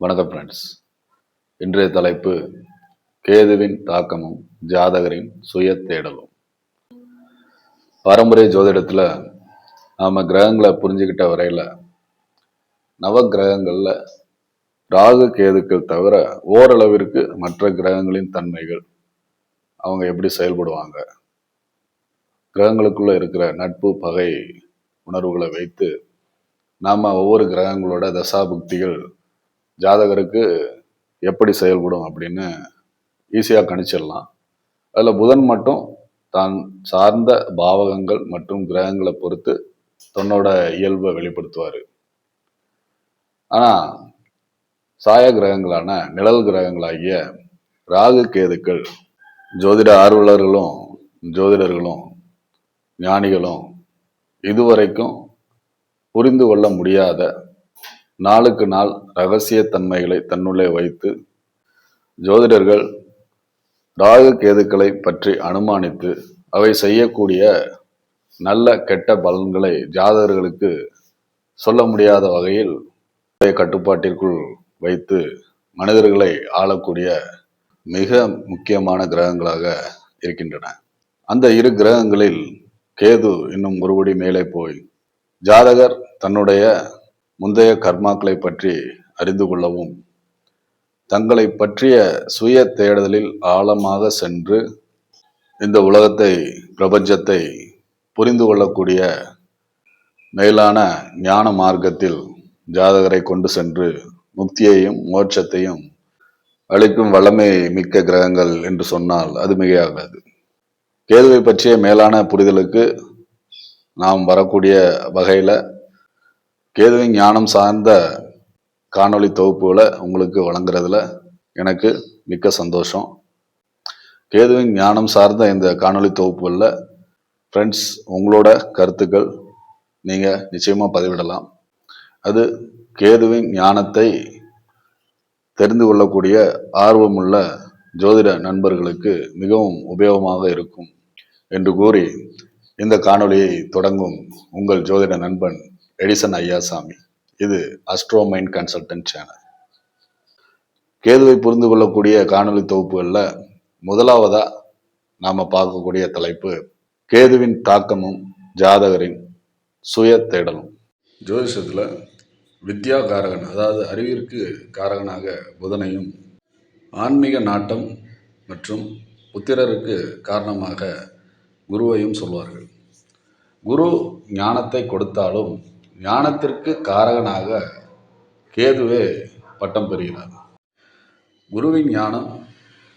வணக்கம் ஃப்ரெண்ட்ஸ் இன்றைய தலைப்பு கேதுவின் தாக்கமும் ஜாதகரின் சுய தேடலும். பாரம்பரிய ஜோதிடத்தில் நாம் கிரகங்களை புரிஞ்சுக்கிட்ட வரையில் நவ கிரகங்களில் ராகு கேதுக்கள் தவிர ஓரளவிற்கு மற்ற கிரகங்களின் தன்மைகள் அவங்க எப்படி செயல்படுவாங்க? கிரகங்களுக்குள்ள இருக்கிற நட்பு பகை உணர்வுகளை வைத்து நாம் ஒவ்வொரு கிரகங்களோட தசாபுக்திகள் ஜாதகருக்கு எப்படி செயல்படும் அப்படின்னு ஈஸியாக கணிச்சிடலாம். அதில் புதன் மட்டும் தான் சார்ந்த பாவகங்கள் மற்றும் கிரகங்களை பொறுத்து தன்னோட இயல்பை வெளிப்படுத்துவார். ஆனால் சாய கிரகங்களான நிழல் கிரகங்களாகிய ராகு கேதுக்கள் ஜோதிட ஆர்வலர்களும் ஜோதிடர்களும் ஞானிகளும் இதுவரைக்கும் புரிந்து கொள்ள முடியாத நாளுக்கு நாள் ரகசியத்தன்மைகளை தன்னுள்ளே வைத்து ஜோதிடர்கள் ராகு கேதுக்களை பற்றி அனுமானித்து அவை செய்யக்கூடிய நல்ல கெட்ட பலன்களை ஜாதகர்களுக்கு சொல்ல முடியாத வகையில் கட்டுப்பாட்டிற்குள் வைத்து மனிதர்களை ஆளக்கூடிய மிக முக்கியமான கிரகங்களாக இருக்கின்றன. அந்த இரு கிரகங்களில் கேது இன்னும் ஒருபடி மேலே போய் ஜாதகர் தன்னுடைய முந்தைய கர்மாக்களை பற்றி அறிந்து கொள்ளவும் தங்களை பற்றிய சுய தேடுதலில் ஆழமாக சென்று இந்த உலகத்தை பிரபஞ்சத்தை புரிந்து கொள்ளக்கூடிய மேலான ஞான மார்க்கத்தில் ஜாதகரை கொண்டு சென்று முக்தியையும் மோட்சத்தையும் அளிக்கும் வல்லமை மிக்க கிரகங்கள் என்று சொன்னால் அது மிகையாகாது. கேதுவை பற்றிய மேலான புரிதலுக்கு நாம் வரக்கூடிய வகையில் கேதுவின் ஞானம் சார்ந்த காணொளி தொகுப்புகளை உங்களுக்கு வழங்குறதுல எனக்கு மிக்க சந்தோஷம். கேதுவின் ஞானம் சார்ந்த இந்த காணொளி தொகுப்புகளில் ஃப்ரெண்ட்ஸ் உங்களோட கருத்துக்கள் நீங்கள் நிச்சயமாக பதிவிடலாம். அது கேதுவின் ஞானத்தை தெரிந்து கொள்ளக்கூடிய ஆர்வமுள்ள ஜோதிட நண்பர்களுக்கு மிகவும் உபயோகமாக இருக்கும் என்று கூறி இந்த காணொளியை தொடங்கும் உங்கள் ஜோதிட நண்பன் எடிசன் ஐயாசாமி. இது அஸ்ட்ரோ மைண்ட் கன்சல்டன்ட் சேனல் கேதுவை புரிந்து கொள்ளக்கூடிய காணொலி தொகுப்புகளில் முதலாவதா நாம பார்க்கக்கூடிய தலைப்பு கேதுவின் தாக்கமும் ஜாதகரின் சுய தேடலும். ஜோதிஷத்தில் வித்யா காரகன் அதாவது அறிவிற்கு காரகனாக புதனையும் ஆன்மீக நாட்டம் மற்றும் புத்திரருக்கு காரணமாக குருவையும் சொல்வார்கள். குரு ஞானத்தை கொடுத்தாலும் ஞானத்திற்கு காரகனாக கேதுவே பட்டம் பெறுகிறார். குருவின் ஞானம்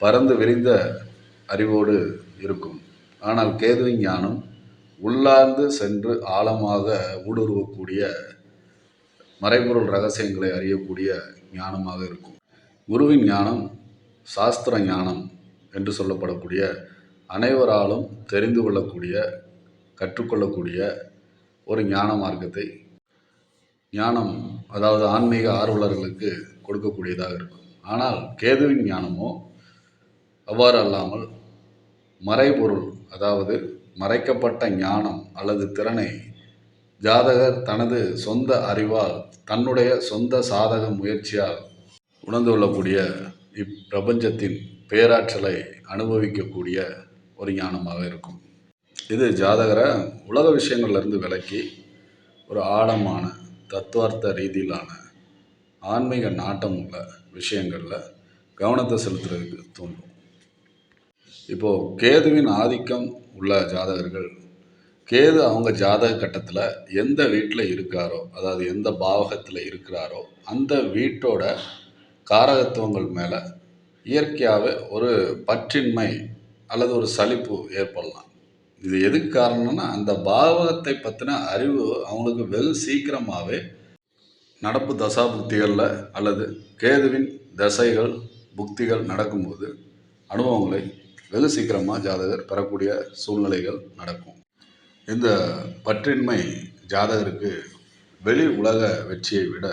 பறந்து விரிந்த அறிவோடு இருக்கும். ஆனால் கேதுவின் ஞானம் உள்ளார்ந்து சென்று ஆழமாக ஊடுருவக்கூடிய மறைபொருள் ரகசியங்களை அறியக்கூடிய ஞானமாக இருக்கும். குருவின் ஞானம் சாஸ்திர ஞானம் என்று சொல்லப்படக்கூடிய அனைவராலும் தெரிந்து கொள்ளக்கூடிய கற்றுக்கொள்ளக்கூடிய ஒரு ஞான மார்க்கத்தை ஞானம் அதாவது ஆன்மீக ஆர்வலர்களுக்கு கொடுக்கக்கூடியதாக இருக்கும். ஆனால் கேதுவின் ஞானமோ அவ்வாறு அல்லாமல் மறைபொருள் அதாவது மறைக்கப்பட்ட ஞானம் அல்லது திறனை ஜாதகர் தனது சொந்த அறிவால் தன்னுடைய சொந்த சாதக முயற்சியால் உணர்ந்து கொள்ளக்கூடிய இப்பிரபஞ்சத்தின் பேராற்றலை அனுபவிக்கக்கூடிய ஒரு ஞானமாக இருக்கும். இது ஜாதகரை உலக விஷயங்கள்லேருந்து விலக்கி ஒரு ஆழமான தத்துவார்த்த ரீதியிலான ஆன்மீக நாட்டம் உள்ள விஷயங்களில் கவனத்தை செலுத்துறதுக்கு தூண்டும் இப்போது கேதுவின் ஆதிக்கம் உள்ள ஜாதகர்கள் கேது அவங்க ஜாதக கட்டத்தில் எந்த வீட்டில் இருக்காரோ அதாவது எந்த பாவகத்தில் இருக்கிறாரோ அந்த வீட்டோட காரகத்துவங்கள் மேலே இயற்கையாகவே ஒரு பற்றின்மை அல்லது ஒரு சலிப்பு ஏற்படலாம். இது எதுக்கு காரணம்னா அந்த பாவகத்தை பற்றின அறிவு அவங்களுக்கு வெகு சீக்கிரமாகவே நடப்பு தசா புக்திகளில் அல்லது கேதுவின் தசைகள் புக்திகள் நடக்கும்போது அனுபவங்களை வெகு சீக்கிரமாக ஜாதகர் பெறக்கூடிய சூழ்நிலைகள் நடக்கும். இந்த பற்றின்மை ஜாதகருக்கு வெளி உலக வெற்றியை விட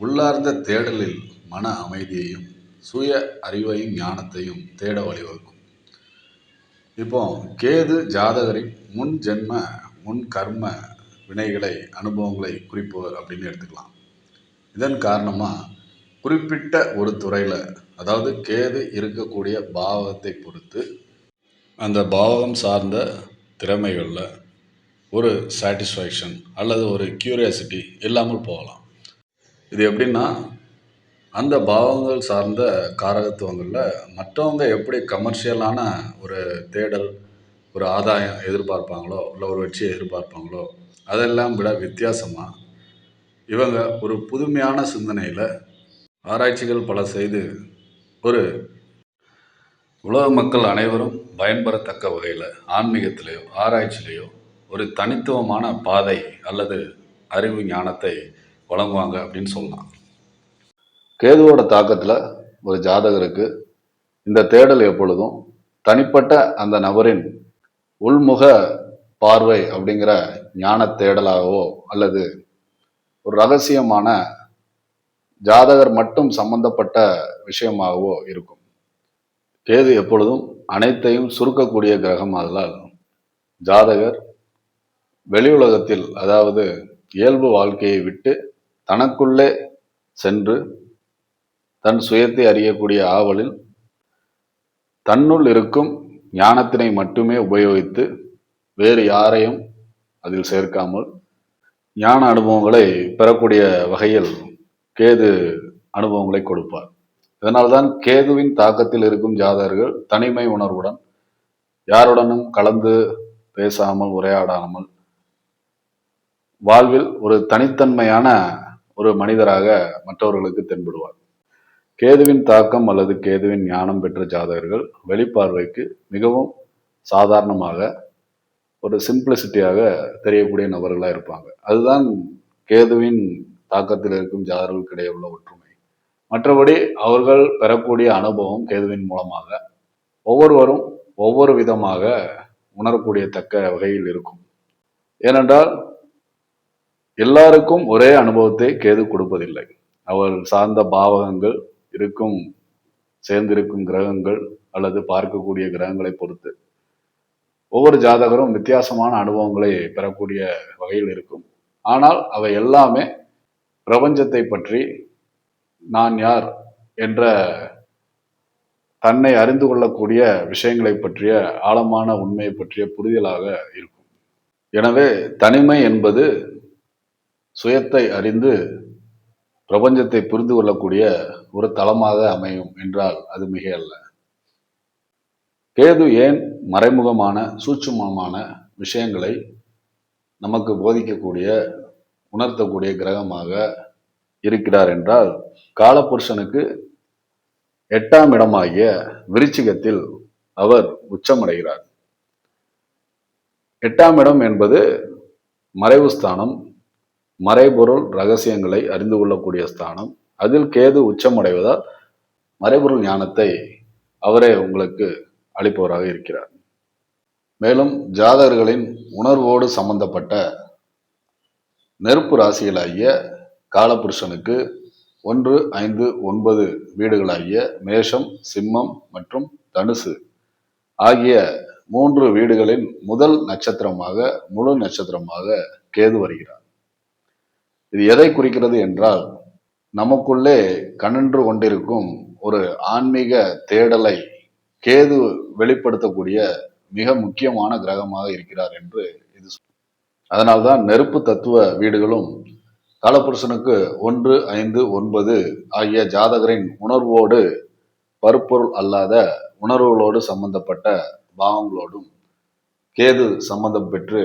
உள்ளார்ந்த தேடலில் மன அமைதியையும் சுய அறிவையும் ஞானத்தையும் தேட வழிவகுக்கும். இப்போ கேது ஜாதகரின் முன் ஜென்ம முன் கர்ம வினைகளை அனுபவங்களை குறிப்பவர் அப்படின்னு எடுத்துக்கலாம். இதன் காரணமாக குறிப்பிட்ட ஒரு துறையில் அதாவது கேது இருக்கக்கூடிய பாவகத்தை பொறுத்து அந்த பாவகம் சார்ந்த திறமைகளில் ஒரு சாட்டிஸ்ஃபேக்ஷன் அல்லது ஒரு கியூரியாசிட்டி இல்லாமல் போகலாம். இது எப்படின்னா அந்த பாவங்கள் சார்ந்த காரகத்துவங்களில் மற்றவங்க எப்படி கமர்ஷியலான ஒரு தேடல் ஒரு ஆதாயம் எதிர்பார்ப்பாங்களோ இல்லை ஒரு வெற்றியை எதிர்பார்ப்பாங்களோ அதெல்லாம் விட வித்தியாசமாக இவங்க ஒரு புதுமையான சிந்தனையில் ஆராய்ச்சிகள் பல செய்து ஒரு உலக மக்கள் அனைவரும் பயன்பெறத்தக்க வகையில் ஆன்மீகத்திலேயோ ஆராய்ச்சியிலேயோ ஒரு தனித்துவமான பாதை அல்லது அறிவு ஞானத்தை வழங்குவாங்க அப்படின்னு சொல்லலாம். கேதுவோட தாக்கத்தில் ஒரு ஜாதகருக்கு இந்த தேடல் எப்பொழுதும் தனிப்பட்ட அந்த நபரின் உள்முக பார்வை அப்படிங்கிற ஞான தேடலாகவோ அல்லது ஒரு ரகசியமான ஜாதகர் மட்டும் சம்பந்தப்பட்ட விஷயமாகவோ இருக்கும். கேது எப்பொழுதும் அனைத்தையும் சுருக்கக்கூடிய கிரகம் ஆதலால் ஜாதகர் வெளி உலகத்தில் அதாவது இயல்பு வாழ்க்கையை விட்டு தனக்குள்ளே சென்று தன் சுயத்தை அறியக்கூடிய ஆவலில் தன்னுள் இருக்கும் ஞானத்தினை மட்டுமே உபயோகித்து வேறு யாரையும் அதில் சேர்க்காமல் ஞான அனுபவங்களை பெறக்கூடிய வகையில் கேது அனுபவங்களை கொடுப்பார். இதனால்தான் கேதுவின் தாக்கத்தில் இருக்கும் ஜாதகர்கள் தனிமை உணர்வுடன் யாருடனும் கலந்து பேசாமல் உரையாடாமல் வாழ்வில் ஒரு தனித்தன்மையான ஒரு மனிதராக மற்றவர்களுக்கு தென்படுவார். கேதுவின் தாக்கம் அல்லது கேதுவின் ஞானம் பெற்ற ஜாதகர்கள் வெளிப்பார்வைக்கு மிகவும் சாதாரணமாக ஒரு சிம்பிளிசிட்டியாக தெரியக்கூடிய நபர்களாக இருப்பாங்க. அதுதான் கேதுவின் தாக்கத்தில் இருக்கும் ஜாதகர்களுக்கிடையே உள்ள ஒற்றுமை. மற்றபடி அவர்கள் பெறக்கூடிய அனுபவம் கேதுவின் மூலமாக ஒவ்வொருவரும் ஒவ்வொரு விதமாக உணரக்கூடிய தக்க வகையில் இருக்கும். ஏனென்றால் எல்லாருக்கும் ஒரே அனுபவத்தை கேது கொடுப்பதில்லை. அவர் சார்ந்த பாவகங்கள் இருக்கும் சேர்ந்திருக்கும் கிரகங்கள் அல்லது பார்க்கக்கூடிய கிரகங்களை பொறுத்து. ஒவ்வொரு ஜாதகரும் வித்தியாசமான அனுபவங்களை பெறக்கூடிய வகையில் இருக்கும். ஆனால் அவை எல்லாமே பிரபஞ்சத்தை பற்றி நான் யார் என்ற தன்னை அறிந்து கொள்ளக்கூடிய விஷயங்களை பற்றிய ஆழமான உண்மையை பற்றிய புரிதலாக இருக்கும். எனவே தனிமை என்பது சுயத்தை அறிந்து பிரபஞ்சத்தை புரிந்து கொள்ளக்கூடிய ஒரு தளமாக அமையும் என்றால் அது மிக அல்ல கேது ஏன் மறைமுகமான சூட்சுமமான விஷயங்களை நமக்கு போதிக்கக்கூடிய உணர்த்தக்கூடிய கிரகமாக இருக்கிறார் என்றால் காலபுருஷனுக்கு எட்டாம் இடமாகிய விருச்சிகத்தில் அவர் உச்சமடைகிறார். எட்டாம் இடம் என்பது மறைவு ஸ்தானம் மறைபொருள் ரகசியங்களை அறிந்து கொள்ளக்கூடிய ஸ்தானம். அதில் கேது உச்சமடைவதால் மறைபொருள் ஞானத்தை அவரே உங்களுக்கு அளிப்பவராக இருக்கிறார். மேலும் ஜாதகர்களின் உணர்வோடு சம்பந்தப்பட்ட நெருப்பு ராசிகளாகிய காலபுருஷனுக்கு ஒன்று ஐந்து ஒன்பது வீடுகளாகிய மேஷம் சிம்மம் மற்றும் தனுசு ஆகிய மூன்று வீடுகளின் முதல் நட்சத்திரமாக முழு நட்சத்திரமாக கேது வருகிறார். இது எதை குறிக்கிறது என்றால் நமக்குள்ளே கணன்று கொண்டிருக்கும் ஒரு ஆன்மீக தேடலை கேது வெளிப்படுத்தக்கூடிய மிக முக்கியமான கிரகமாக இருக்கிறார் என்று இது அதனால்தான் நெருப்பு தத்துவ வீடுகளும் காலபுருஷனுக்கு ஒன்று ஐந்து ஒன்பது ஆகிய ஜாதகரின் உணர்வோடு பருப்பொருள் அல்லாத உணர்வுகளோடு சம்பந்தப்பட்ட பாவங்களோடும் கேது சம்பந்தம் பெற்று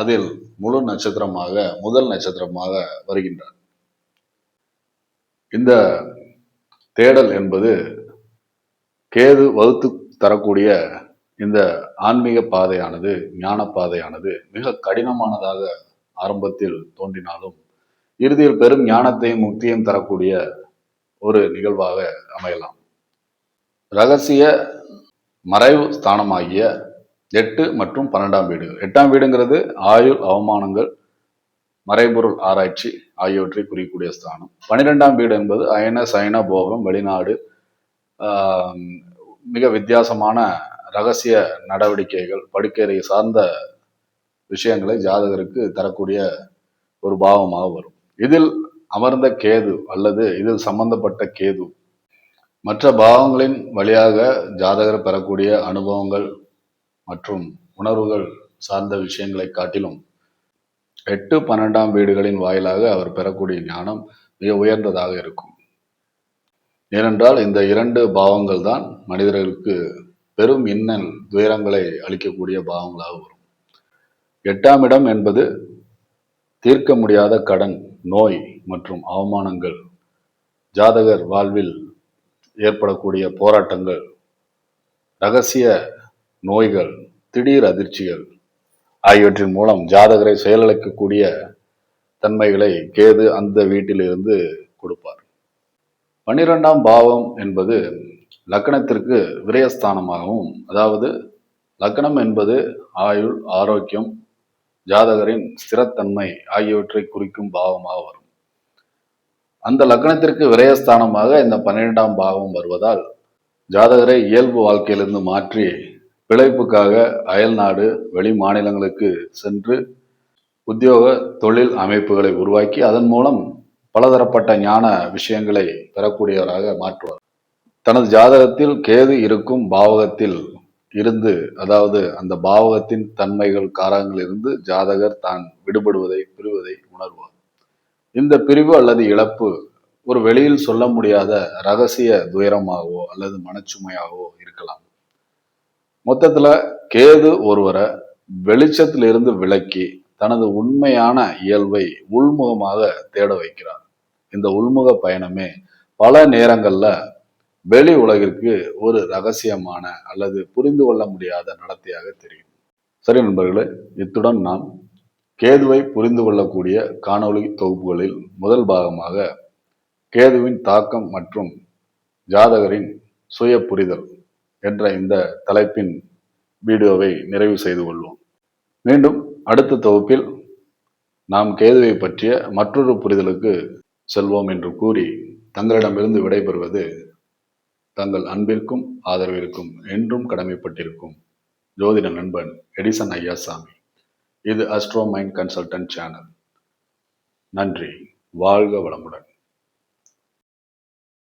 அதில் முழு நட்சத்திரமாக முதல் நட்சத்திரமாக வருகின்றார். இந்த தேடல் என்பது கேது வகுத்து தரக்கூடிய இந்த ஆன்மீக பாதையானது ஞான பாதையானது மிக கடினமானதாக ஆரம்பத்தில் தோன்றினாலும் இறுதியில் பெரும் ஞானத்தையும் முக்தியும் தரக்கூடிய ஒரு நிகழ்வாக அமையலாம். ரகசிய மறைவு ஸ்தானமாகிய எட்டு மற்றும் பன்னெண்டாம் வீடு. எட்டாம் வீடுங்கிறது ஆயுள் அவமானங்கள் மறைபொருள் ஆராய்ச்சி ஆகியவற்றை குறிக்கக்கூடிய ஸ்தானம். பன்னிரெண்டாம் வீடு என்பது அயன சயன போகம் வெளிநாடு மிக வித்தியாசமான ரகசிய நடவடிக்கைகள் படுக்கை சார்ந்த விஷயங்களை ஜாதகருக்கு தரக்கூடிய ஒரு பாவமாக வரும். இதில் அமர்ந்த கேது அல்லது இதில் சம்பந்தப்பட்ட கேது. மற்ற பாவங்களின் வழியாக ஜாதகர் பெறக்கூடிய அனுபவங்கள் மற்றும் உணர்வுகள் சார்ந்த விஷயங்களை காட்டிலும் எட்டு பன்னெண்டாம் வீடுகளின் வாயிலாக அவர் பெறக்கூடிய ஞானம் மிக உயர்ந்ததாக இருக்கும். ஏனென்றால் இந்த இரண்டு பாவங்கள் தான் மனிதர்களுக்கு பெரும் இன்னல் துயரங்களை அளிக்கக்கூடிய பாவங்களாக வரும். எட்டாம் இடம் என்பது தீர்க்க முடியாத கடன் நோய் மற்றும் அவமானங்கள் ஜாதகர் வாழ்வில் ஏற்படக்கூடிய போராட்டங்கள் ரகசிய நோய்கள் திடீர் அதிர்ச்சிகள் ஆகியவற்றின் மூலம் ஜாதகரை செயலிழக்கக்கூடிய தன்மைகளை கேது அந்த வீட்டிலிருந்து கொடுப்பார். பன்னிரெண்டாம் பாவம் என்பது லக்கணத்திற்கு விரயஸ்தானமாகவும் அதாவது லக்கணம் என்பது ஆயுள் ஆரோக்கியம் ஜாதகரின் ஸ்திரத்தன்மை ஆகியவற்றை குறிக்கும் பாவமாக வரும். அந்த லக்னத்திற்கு விரயஸ்தானமாக இந்த பன்னிரெண்டாம் பாவம் வருவதால் ஜாதகரை இயல்பு வாழ்க்கையிலிருந்து மாற்றி பிழைப்புக்காக அயல்நாடு வெளி மாநிலங்களுக்கு சென்று உத்தியோக தொழில் அமைப்புகளை உருவாக்கி அதன் மூலம் பலதரப்பட்ட ஞான விஷயங்களை பெறக்கூடியவராக மாற்றுவார். தனது ஜாதகத்தில் கேது இருக்கும் பாவகத்தில் இருந்து அதாவது அந்த பாவகத்தின் தன்மைகள் காரகங்கள் இருந்து ஜாதகர் தான் விடுபடுவதை பிரிவதை உணர்வார். இந்த பிரிவு அல்லது இழப்பு ஒரு வெளியில் சொல்ல முடியாத ரகசிய துயரமாகவோ அல்லது மனச்சுமையாகவோ இருக்கலாம். மொத்தத்தில் கேது ஒருவரை வெளிச்சத்திலிருந்து விலக்கி தனது உண்மையான இயல்பை உள்முகமாக தேட வைக்கிறார். இந்த உள்முக பயணமே பல நேரங்களில் வெளி உலகிற்கு ஒரு ரகசியமான அல்லது புரிந்து கொள்ள முடியாத நடத்தையாக தெரியும். சரி நண்பர்களே இத்துடன் நான் கேதுவை புரிந்து கொள்ளக்கூடிய காணொளி தொகுப்புகளில் முதல் பாகமாக கேதுவின் தாக்கம் மற்றும் ஜாதகரின் சுய புரிதல் என்ற இந்த தலைப்பின் வீடியோவை நிறைவு செய்து கொள்வோம். மீண்டும் அடுத்த தொகுப்பில் நாம் கேதுவை பற்றிய மற்றொரு புரிதலுக்கு செல்வோம் என்று கூறி தங்களிடமிருந்து விடைபெறுவது தங்கள் அன்பிற்கும் ஆதரவிற்கும் என்றும் கடமைப்பட்டிருக்கும் ஜோதிட நண்பன் எடிசன் ஐயாசாமி. இது அஸ்ட்ரோ மைண்ட் கன்சல்டன்ட் சேனல் நன்றி. வாழ்க வளமுடன்.